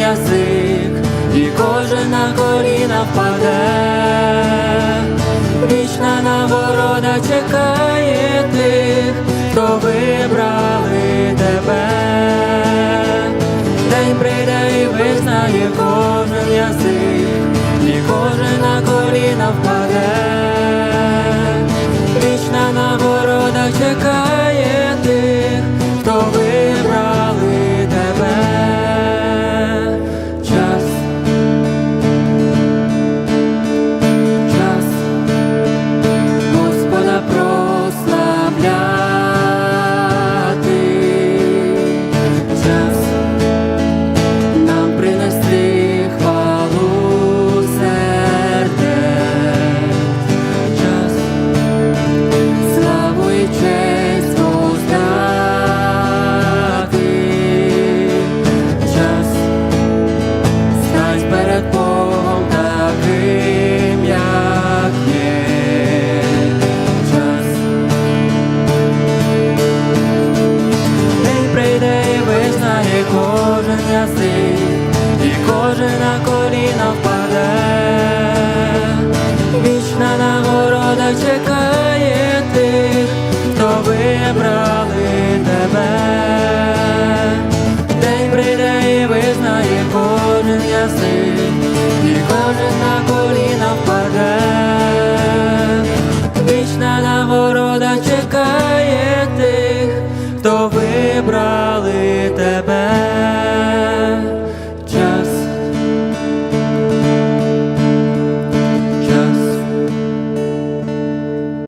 язик, і кожен на коліна впаде. Вічна нагорода чекає тих, хто вибрали тебе. День прийде і визнає кожен язик, і кожен на коліна впаде. Кожен на коліна впаде. Вічна нагорода чекає тих, хто вибрали тебе. День прийде і визнає кожен язик, і кожен на коліна впаде. Вічна нагорода чекає тих, хто вибрали тебе.